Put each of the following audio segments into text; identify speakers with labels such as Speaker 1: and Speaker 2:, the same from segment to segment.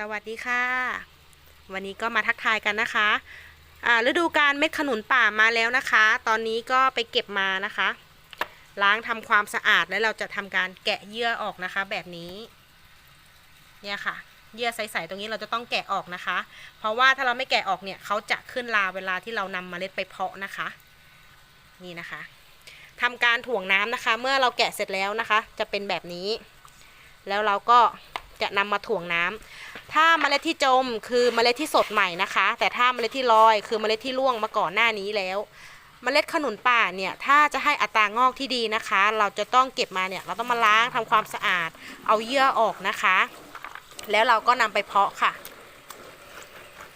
Speaker 1: สวัสดีค่ะ วันนี้ก็มาทักทายกันนะคะอ่าฤดูการเม็ดขนุนป่ามาแล้วนะคะ ตอนนี้ก็ไปเก็บมานะคะ ล้างทำความสะอาดแล้วเราจะทำการแกะเยื่อออกนะคะ แบบนี้ เนี่ยค่ะ เยื่อใสๆตรงนี้เราจะต้องแกะออกนะคะ เพราะว่าถ้าเราไม่แกะออกเนี่ยเขาจะขึ้นลาเวลาที่เรานำเมล็ดไปเพาะนะคะ นี่นะคะทำการถ่วงน้ำนะคะ เมื่อเราแกะเสร็จแล้วนะคะ จะเป็นแบบนี้ แล้วเราก็ จะนำมาถ่วงน้ำถ้าเมล็ดที่จมคือเมล็ดที่สดใหม่นะคะ แต่ถ้าเมล็ดที่ลอยคือเมล็ดที่ร่วงมาก่อนหน้านี้แล้ว เมล็ดขนุนป่าเนี่ยถ้าจะให้อัตรางอกที่ดีนะคะ เราจะต้องเก็บมาเนี่ยเราต้องมาล้างทำความสะอาด เอาเยื่อออกนะคะ แล้วเราก็นำไปเพาะค่ะ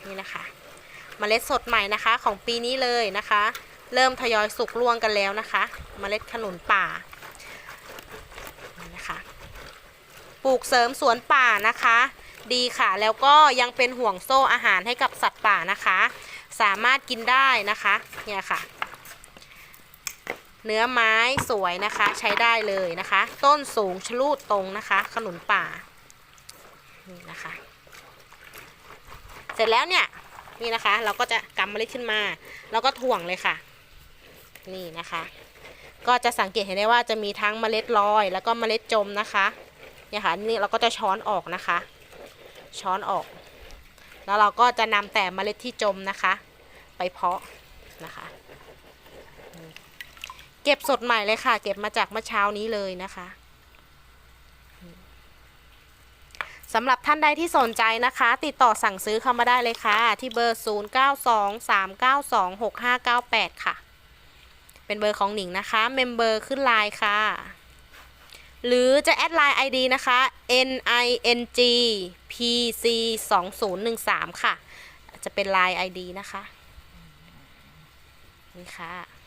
Speaker 1: นี่นะคะเมล็ดสดใหม่นะคะของปีนี้เลยนะคะ เริ่มทยอยสุกร่วงกันแล้วนะคะเมล็ดขนุนป่านี่นะคะ ปลูกเสริมสวนป่านะคะ ดีค่ะ แล้วก็ยังเป็นห่วงโซ่อาหารให้กับสัตว์ป่านะคะ สามารถกินได้นะคะเนี่ยค่ะ เนื้อไม้สวยนะคะใช้ได้เลยนะคะ ต้นสูงชลูดตรงนะคะ ขนุนป่านี่นะคะ เสร็จแล้วเนี่ยนี่นะคะ เราก็จะกำเมล็ดขึ้นมา แล้วก็ถ่วงเลยค่ะ นี่นะคะ ก็จะสังเกตเห็นได้ว่าจะมีทั้งเมล็ดลอย แล้วก็เมล็ดจมนะคะ เนี่ยค่ะนี่เราก็จะช้อนออกนะคะ ช้อนออก แล้วเราก็จะนำแต่เมล็ดที่จมนะคะ ไปเพาะนะคะ เก็บสดใหม่เลยค่ะ เก็บมาจากเมื่อเช้านี้เลยนะคะสำหรับท่านใดที่สนใจนะคะ ติดต่อสั่งซื้อเข้ามาได้เลยค่ะ ที่เบอร์ 0923926598 ค่ะ เป็นเบอร์ของหนิงนะคะ เมมเบอร์ขึ้นไลน์ค่ะ หรือจะแอดไลน์ ID นะคะ n i n g p c 2 0 1 3ค่ะ จะเป็นไลน์ ID นะคะ นี่ค่ะ